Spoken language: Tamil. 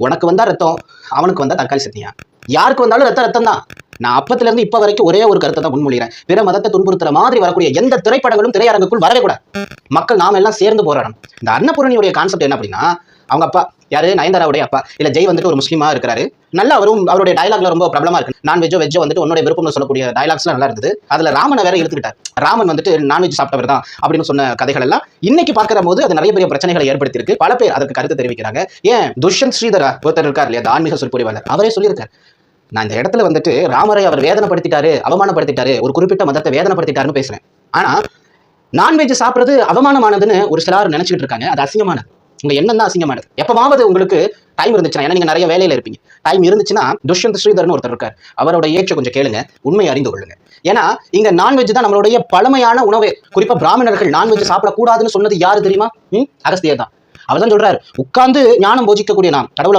உனக்கு வந்தால் ரத்தம் அவனுக்கு வந்தால் தக்காளி சட்னியா? யாருக்கு வந்தாலும் ரத்தம் ரத்தம் தான் நான் அப்பத்துல இருந்து இப்ப வரைக்கும் ஒரே ஒரு கருத்தை தான் முன்மொழிகிறேன். பிற மதத்தை துன்புறுத்துற மாதிரி வரக்கூடிய எந்த திரைப்படங்களும் திரையரங்குக்குள் வரவே கூடாது. மக்கள் நாம எல்லாம் சேர்ந்து போராடணும். இந்த அன்னபூரணியுடைய கான்செப்ட் என்ன அப்படின்னா அவங்க அப்பா யாரு? நயன்தாராவுடைய அப்பா. இல்ல ஜெய் வந்துட்டு ஒரு முஸ்லீமா இருக்கிறாரு. நல்லா அவரும் அவருடைய டயலாக்ல ரொம்ப பிரபலமா இருக்கு. நான்வெஜ்ஜோ வெஜ்ஜோ வந்துட்டு உன்னோட விருப்பம்னு சொல்லக்கூடிய டயலாக்ஸ்லாம் நல்லா இருந்தது. அதுல ராமனை வேற எடுத்துக்கிட்டார் ராமன் வந்துட்டு நான்வெஜ் சாப்பிட்டவர் தான் அப்படின்னு சொன்ன கதைகள் எல்லாம் இன்னைக்கு பார்க்கிற போது அது நிறைய பெரிய பிரச்சனைகளை ஏற்படுத்தியிருக்கு. பல பேர் அதுக்கு கருத்து தெரிவிக்கிறாங்க. ஏன் துஷ்யந்த் ஸ்ரீதரா ஒருத்தர் இருக்கார் இல்லையா அந்த ஆன்மீக சொற்பொழிவாளர். அவரே சொல்லியிருக்காரு. நான் இந்த இடத்துல வந்துட்டு ராமரை அவர் வேதனைப்படுத்திட்டாரு அவமானப்படுத்திட்டாரு ஒரு குறிப்பிட்ட மதத்தை வேதனைப்படுத்திட்டாருன்னு பேசுறேன். ஆனா நான்வெஜ் சாப்பிடுறது அவமானமானதுன்னு ஒரு சிலர் நினைச்சிட்டு இருக்காங்க. அது அசிங்கமானது. உங்க எண்ணம் தான் அசிங்கமானது. எப்பவாவது உங்களுக்கு டைம் இருந்துச்சுன்னா ஏன்னா நீங்க நிறைய வேலையில இருப்பீங்க. டைம் இருந்துச்சுன்னா துஷ்யந்த் ஸ்ரீதர்னு ஒருத்தர் இருக்கார். அவரோட ஏற்ற கொஞ்சம் கேளுங்க. உண்மை அறிந்து கொள்ளுங்க. ஏன்னா இங்க நான்வெஜ் தான் நம்மளுடைய பழமையான உணவு. குறிப்பா பிராமணர்கள் நான்வெஜ் சாப்பிடக்கூடாதுன்னு சொன்னது யாரு தெரியுமா? ம்? அகஸ்தியர் தான். அவர் தான் சொல்றாரு உட்கார்ந்து ஞானம் போஜிக்கக்கூடிய நாம் கடவுளை